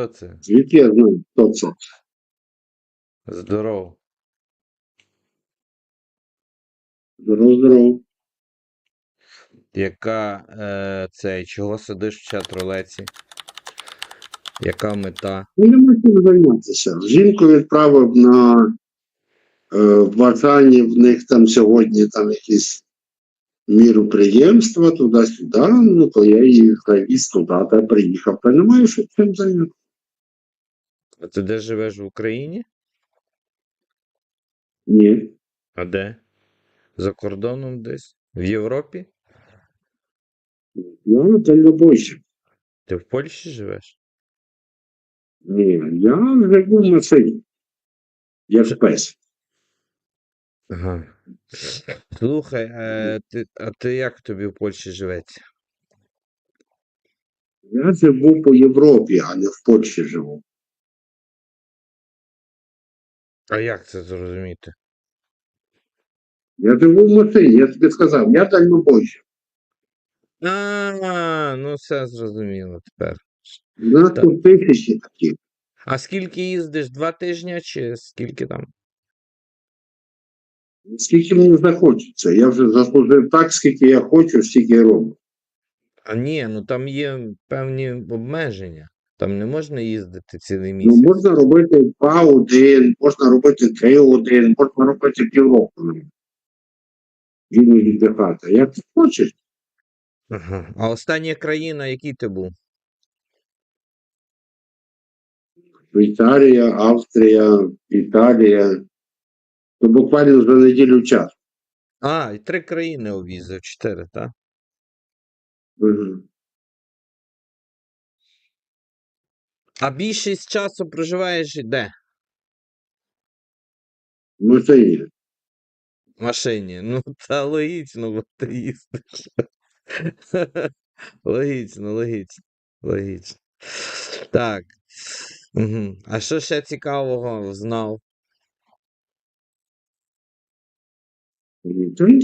Хто це? Звідки я знаю, хто це? Здоров. Здоров, здоров. Яка е, цей, чого сидиш в чат-рулеці? Яка мета? Ну, нема чим займатися. Жінку відправив на е, бажання, в них там сьогодні там якісь міроприємства, туди-сюди, ну то я її завіз туди, та приїхав. Та немає що чим зайнятися. А ти де живеш в Україні? Ні. А де? За кордоном десь? В Європі? Я на дальнобойщик. Ти в Польщі живеш? Ні, я живу в Масині. Як пес. Ага. Слухай, е, ти, а ти як тобі в Польщі живеться? Я живу по Європі, а не в Польщі живу. А як це зрозуміти? Я живу в Масині, я тобі сказав, я дальнобойщик. А, ну все зрозуміло тепер. Так. тут тисячі такі. А скільки їздиш? Два тижні чи скільки там? Скільки мені захочеться. Я вже заслужив так, скільки я хочу, стільки і роблю. А ні, ну там є певні обмеження. Там не можна їздити цілий Ну, можна робити 2-1, можна робити 3-1, можна робити півроку. Він віддихати. Як ти хочеш. Ага. А остання країна, який ти був? Швейцарія, Австрія, Італія. То буквально за неділю час. А, і три країни об'їздив, чотири, так? Мгм. А більшість часу проживаєш де? В Масині. В машині. Ну, та логічно, бо ти їздиш. Логічно, логічно, логічно. Так. Угу. А що ще цікавого знав?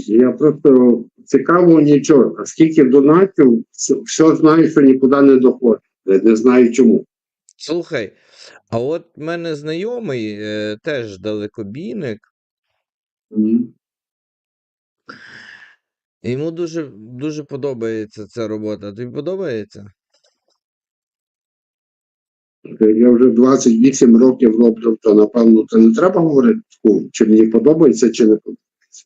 Я просто цікаво нічого. А скільки донатів, все знаю, що нікуди не доходить. Я Не знаю чому. Слухай, а от в мене знайомий е, теж далекобійник, Мгм. йому дуже, дуже подобається ця робота. Тобі подобається? Я вже 28 років роблю, то напевно це не треба говорити, чи мені подобається, чи не подобається.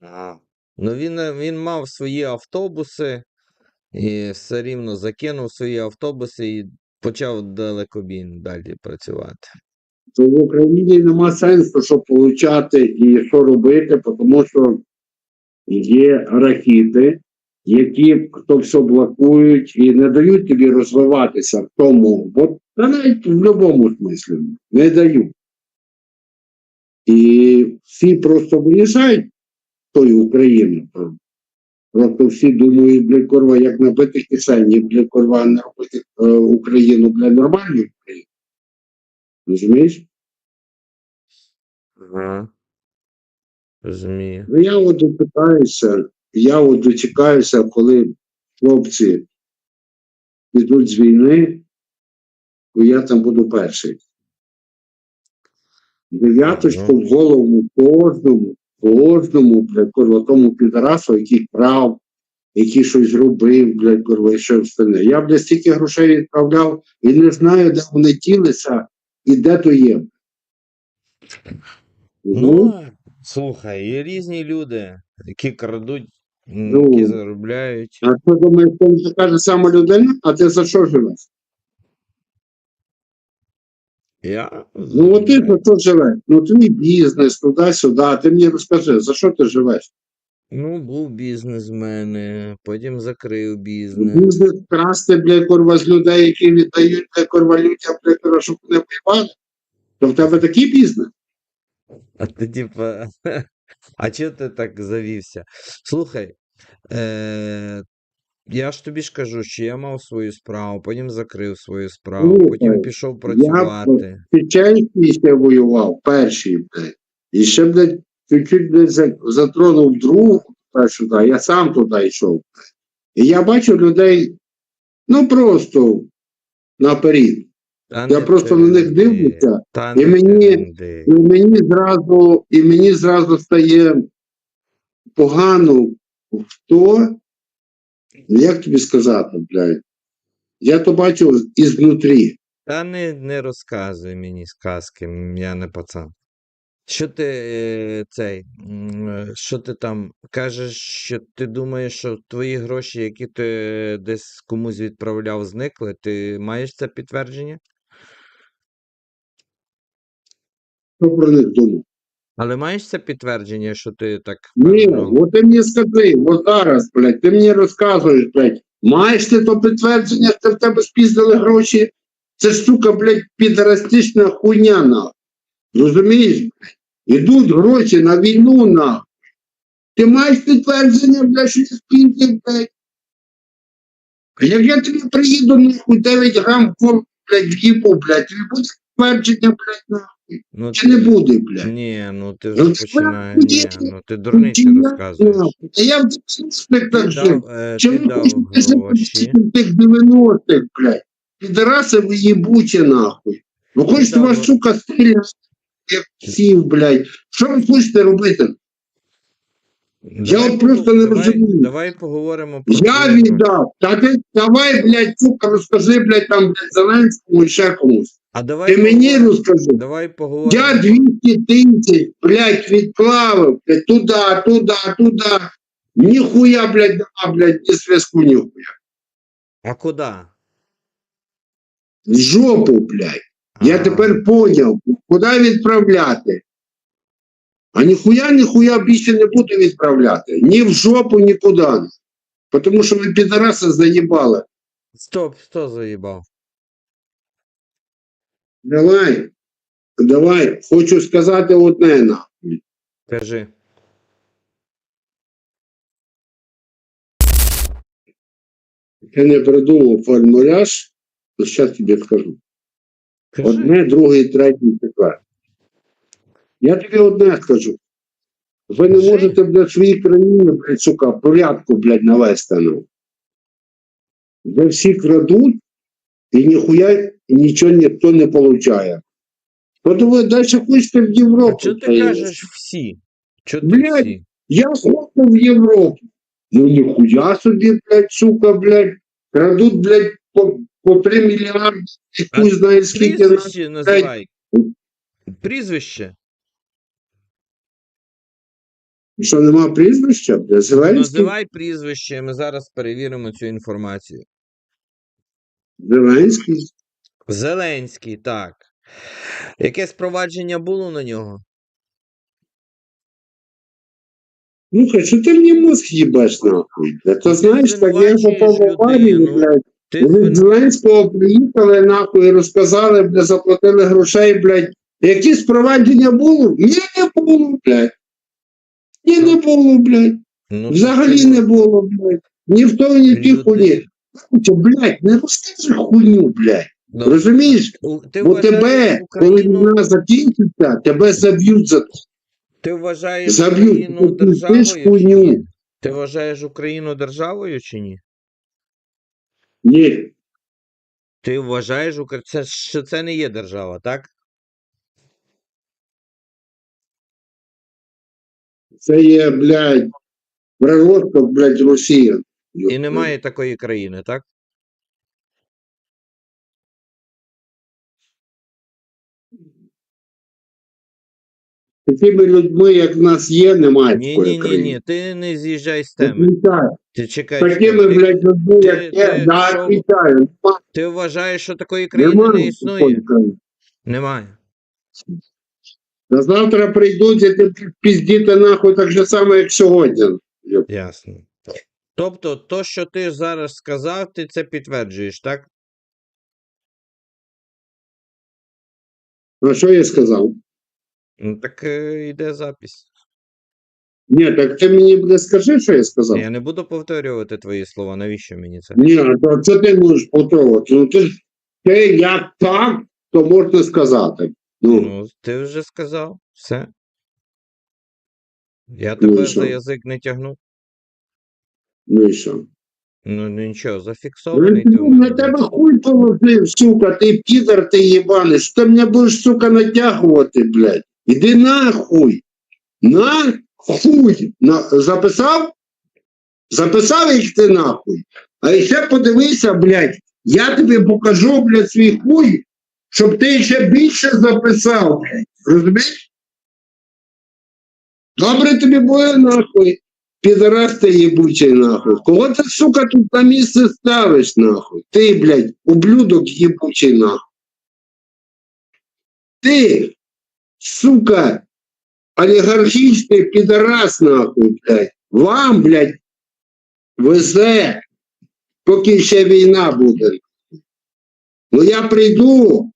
Ага. Ну він, е, він мав свої автобуси і все рівно закинув свої автобуси і почав далекобійно далі працювати. То в Україні нема сенсу, що получати і що робити, тому що є рахіти, які то все блокують і не дають тобі розвиватися в тому, бо та навіть в будь-якому смислі не дають. І всі просто виїжджають тої України. Просто всі думають, бля, корва, як набити кишені, бля, корва, не робити е, Україну для нормальної України. Розумієш? Ага. Розумію. Ну, я от дочекаюся, я от дочекаюся, коли хлопці підуть з війни, то я там буду перший. Дев'яточку в голову кожному, кожному, блядь, курва, тому підарасу, який крав, який щось робив, блядь, курва, і що остальне. Я, блядь, стільки грошей відправляв і не знаю, де вони ділися і де то є. Ну, слухай, є різні люди, які крадуть, Ну. які заробляють. А що думаєш, це така ж сама людина, а ти за що живеш? Я Ну, от ти за що живеш? Ну, твій бізнес, туди-сюди. Ти мені розкажи, за що ти живеш? Ну, був бізнес в мене, потім закрив бізнес. Бізнес красти, бля, курва, з людей, які віддають, бля, курва, людям, бля, щоб вони воювали. То в тебе такий бізнес? А ти типа. А чого ти так завівся? Слухай, е, я ж тобі ж кажу, що я мав свою справу, потім закрив свою справу, потім Слухай, пішов працювати. Чеченський ще воював, перший, блядь. І ще, блядь, чуть-чуть, блядь, затронув другу, та сюди, я сам туди йшов. блядь. І я бачу людей, ну просто наперед. Та Я не просто на них тренди, дивлюся, Та і не мені- тренди. і мені зразу, і мені зразу стає погано в то, як тобі сказати, блядь. Я то бачу ізнутрі. Та не, не розказуй мені сказки, я не пацан. Що ти е, цей, е, що ти там кажеш, що ти думаєш, що твої гроші, які ти десь комусь відправляв, зникли? Ти маєш це підтвердження? Що про них думав? Але маєш це підтвердження, що ти так Ні, от ти мені скажи, от зараз, блядь, ти мені розказуєш, блядь, маєш ти то підтвердження, що в тебе спіздили гроші? Це ж, сука, блядь, підрастична хуйня, нахуй. Розумієш, блядь? Ідуть гроші на війну, нахуй. Ти маєш підтвердження, блядь, що ти спіздив, блядь? А як я тобі приїду, нахуй, 9 грам, кол, блядь, в'їбу, блядь, тобі буде підтвердження, блядь, нахуй? Ну Чи не буде, блядь? Ні, ну ти Ну, вже це починаєш. Ні, ну ти дурниці розказуєш. нахуй. Я в дитинстві Ти так жив. дав, е, ти Чому ти ж тих 90-х, блядь? Підараси ви їбучі, нахуй. Ви хочете дав- вас, сука, стріляти, як сів, блядь. Що ви хочете робити? Давай от просто не давай- розумію. Давай поговоримо про Я віддав. Та ти давай, блядь, сука, розкажи, блядь, там, блядь, Зеленському і ще комусь. А давай Ти мені розкажи. Давай поговоримо. Я 200 тисяч, блядь, відплавив, блядь, туди, туди, туди. Ніхуя, блядь, нема, блядь, ні зв'язку, ніхуя. А куди? В жопу, блядь. Я А, тепер поняв, куди відправляти. А ніхуя, ніхуя більше не буду відправляти. Ні в жопу, нікуди. Тому що ви підараси заїбали. Стоп, хто заїбав? Давай, давай, хочу сказати одне нахуй. Кажи. Я не придумав формуляж, то зараз тобі скажу. Кажи. Одне, друге, третє, четверте. Я тобі одне скажу. Ви не Кажи. можете, блядь, в своїй країні, блядь, сука, порядку, блядь, навести. Ну. Де всі крадуть, і ніхуя нічого ніхто не получає. От ви далі хочете в А Європу. чого ти кажеш всі? Чого ти Блядь. всі? Я хочу в Європу. Ну ніхуя собі, блядь, сука, блядь, крадуть, блядь, по, по 3 мільярди, А хуй знає скільки. на- Прізвище називай. Прізвище. Що нема прізвища? Зеленський? Називай прізвище, ми зараз перевіримо цю інформацію. Зеленський. Зеленський, так. Яке спровадження було на нього? Слухай, що ти мені мозг їбеш нахуй? бля? То знаєш, так я попав в аварію, блядь. Ти звин... Зеленського приїхали нахуй, і розказали, бля, заплатили грошей, блядь. Які спровадження було? Ні, не було, блядь. Ні, не було, блядь. ну, Взагалі не було, блядь. Ні в того, ні в тій хуйні. Слухай, блядь, не розкажи хуйню, блядь. Ну, Розумієш? у- Ти Бо тебе, коли Україну, війна закінчиться, тебе заб'ють за це. ти вважаєш заб'ють, Україну ти державою хуйню. Ти вважаєш Україну державою чи ні? Ні. Ти вважаєш, це, що це не є держава, так? Це є, блядь, природка, блядь, Росія. І немає такої країни, так? Такими людьми, як в нас є, немає Ні, такої ні, ні, країни. ні. Ти не з'їжджай з теми. Відвічаю. Ти чекай. Такими, чекай. Ти, блядь, людьми, ти- як є, ти да, що? відвічаю. Нема- ти вважаєш, що такої країни не Немає існує? такої країни. Немає. Та завтра прийдуть і ти піздіти нахуй так же само, як сьогодні. Ясно. Тобто, то, що ти зараз сказав, ти це підтверджуєш, так? А що я сказав? Ну так е, йде запись. Ні, так ти мені буде скажи, що я сказав. Я не буду повторювати твої слова. Навіщо мені це? Ні, то що ти можеш повторювати? Ну ти ж ти як так, то можна сказати. Ну, Ну, ти вже сказав. Все. Я Ну тебе що? за язик не тягну. Ну і що? Ну, ну нічого, Ну, ти у На тебе хуй положив, сука, ти підар, ти єбаний. Що ти мене будеш, сука, натягувати, блядь? Іди нахуй. Нахуй. На... Записав? Записав їх ти нахуй. А ще подивися, блядь, я тобі покажу, блядь, свій хуй, щоб ти ще більше записав, блядь. Розумієш? Добре тобі буде нахуй. Підарас ти єбучий нахуй. Кого ти, сука, тут на місце ставиш нахуй? Ти, блядь, ублюдок єбучий нахуй. Ти, сука, олігархічний підарас нахуй, блядь. Вам, блядь, везе, поки ще війна буде. Ну я прийду,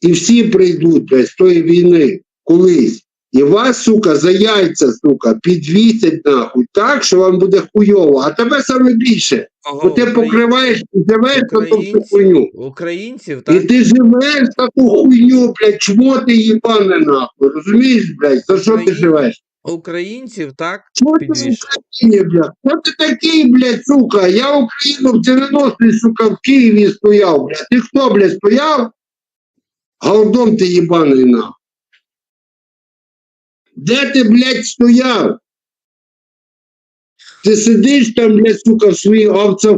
і всі прийдуть, блядь, з тої війни колись. І вас, сука, за яйця, сука, підвісять нахуй так, що вам буде хуйово, а тебе саме більше. Бо ти покриваєш і живеш на ту всю хуйню. Українців, І ти живеш таку хуйню, блядь, чмо ти їбане нахуй, розумієш, блядь, за що ти живеш? Українців, так? Чого ти в Україні, блядь? Хто ти такий, блядь, сука? Я Україну в 90-й, сука, в Києві стояв, блядь. Ти хто, блядь, стояв? Голдом ти їбаний нахуй. Де ти, блядь, стояв? Ти сидиш там, блядь, сука, в своїх овцях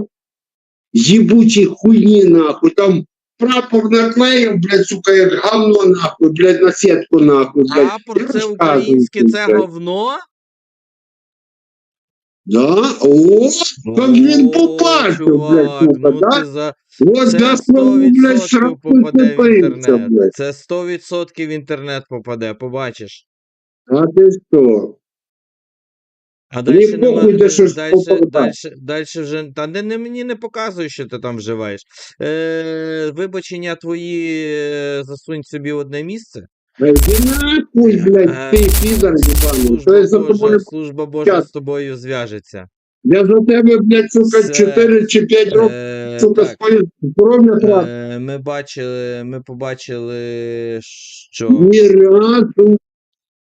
їбучій хуйні, нахуй. Там прапор наклеїв, блядь, сука, як гавно, нахуй, блядь, на сітку, нахуй, блядь. Прапор Я це розказую, українське, це блядь. говно? Да? О, Як він О, побачив, чувак, блядь, сука, ну да? за... Вот Це Газпром, блядь, 100% шрапнув попаде в інтернет. блядь. Це 100% в інтернет попаде, побачиш. А ти що? А далі похуй, де щось далі, попадає. далі вже. Та не, не мені не показує, що ти там вживаєш. Е, вибачення твої е, засунь собі в одне місце. Ти нахуй, блядь, Е, ти підар їбаний. То Служба я за тобою, Божа, служба Божа з тобою зв'яжеться. я за тебе, блядь, сука, Це, 4 чи 5 років, Е, сука, так, своє здоров'я трав. е, ми бачили, ми побачили, що Ні разу.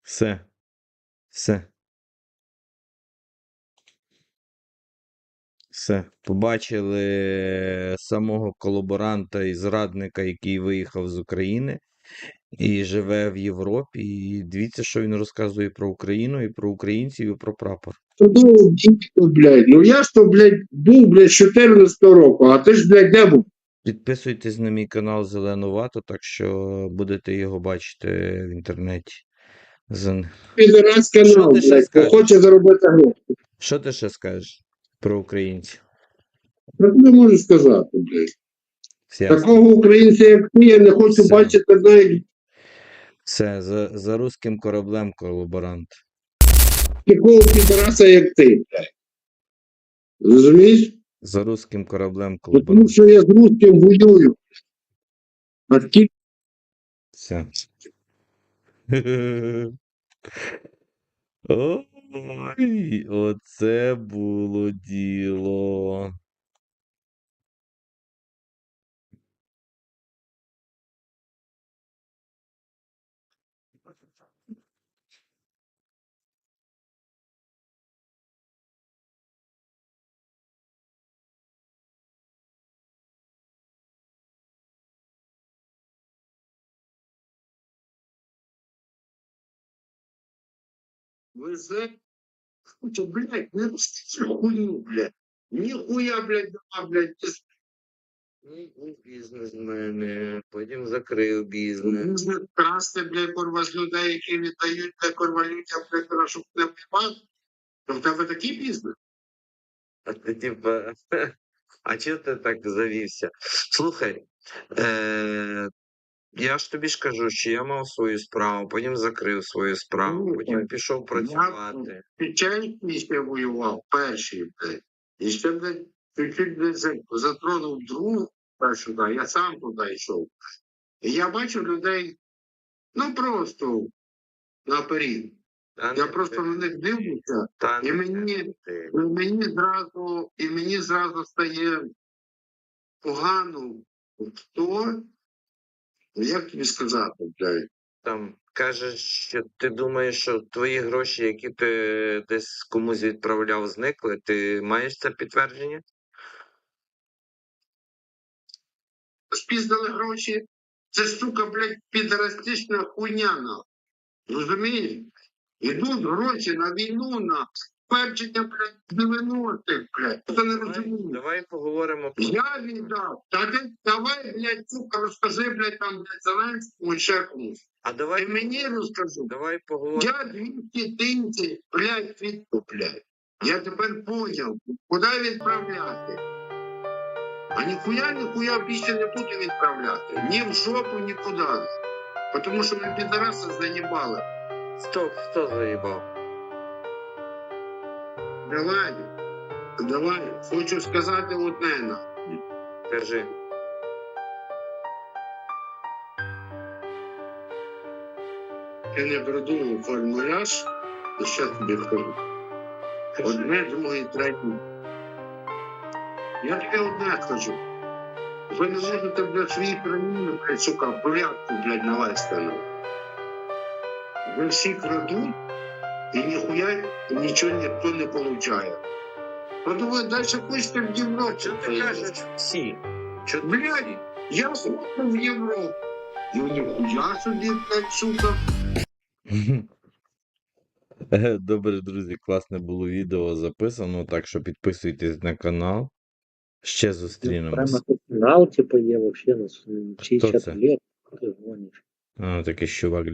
Все. Все. Все. Побачили самого колаборанта і зрадника, який виїхав з України і живе в Європі. І дивіться, що він розказує про Україну, і про українців, і про прапор. Ну, дійсно, блядь. Ну я ж то, блядь, був, блядь, з 14 року, а ти ж, блядь, де був? Підписуйтесь на мій канал Зелену Вату, так що будете його бачити в інтернеті. З- Підарас Що канал, ти ще блядь, скажеш? хоче заробити гроші. Що ти ще скажеш про українців? Що ти можеш сказати, блядь? Такого українця, як ти, я не хочу Все. бачити навіть все за, за руським кораблем колаборант. такого підараса, як ти, блядь. Розумієш? За руським кораблем Бо Тому колаборант. що я з русским воюю. А скільки Все. Ой, оце було діло. Везе, хочу, блядь, не хуйню, блядь. Ніхуя, блядь, нема, блядь, Ну, Бізнес в мене, потім закрив бізнес. Красти, блядь, курва, з людей, які віддають, блядь, курва, людям, блядь, щоб не впав. То в тебе такий бізнес? А ти типа, а чого ти так завівся? Слухай, е, я ж тобі ж кажу, що я мав свою справу, потім закрив свою справу, потім пішов працювати. Печенький ще воював, перший, блядь. І ще, блядь, чуть-чуть, блядь, за- затронув другу першу, да, я сам туди йшов. І я бачу людей, ну просто наперед. Та Я не просто на них дивлюся, та і не мені- ти. і мені зразу, і мені зразу стає погано, хто, Ну як тобі сказати, блядь? Там кажеш, що ти думаєш, що твої гроші, які ти десь комусь відправляв, зникли. Ти маєш це підтвердження? Спіздали гроші. Це штука, сука, блядь, підрастична хуйня. Розумієш? Йдуть гроші на війну, на перчення, блядь, 90-х, блядь. Хто не Давай, давай поговоримо про Я віддав. Та ти давай, блядь, сука, розкажи, блядь, там, блядь, Зеленському і ще комусь. А Ти давай, мені розкажу. давай поговоримо. Я 200 тисяч, блядь, відку, блядь. Я тепер поняв, куди відправляти. А ніхуя, ніхуя більше не буду відправляти. Ні в жопу, нікуди. Тому що ми підараси заїбали. Стоп, хто заїбав? Давай, давай, хочу сказати одне на. Кажи. Я не придумав формуляж, і ще тобі скажу. Одне, друге, третє. Я тобі одне скажу. Ви не можете, блядь, свої країни, блядь, сука, порядку, блядь, навести. Ви всі крадуть, і ніхуя нічого ніхто не получає. От ви далі хочете в Європу. Чого ти поїхати. кажеш всі? Чого Блядь, я хочу в Європу. І ніхуя собі, блядь, сука. Е, Добре, друзі, класне було відео записано, так що підписуйтесь на канал. Ще зустрінемось. Прямо тут финал, типа, я вообще на Кто 60 лет. Ты гонишь. А, такий чувак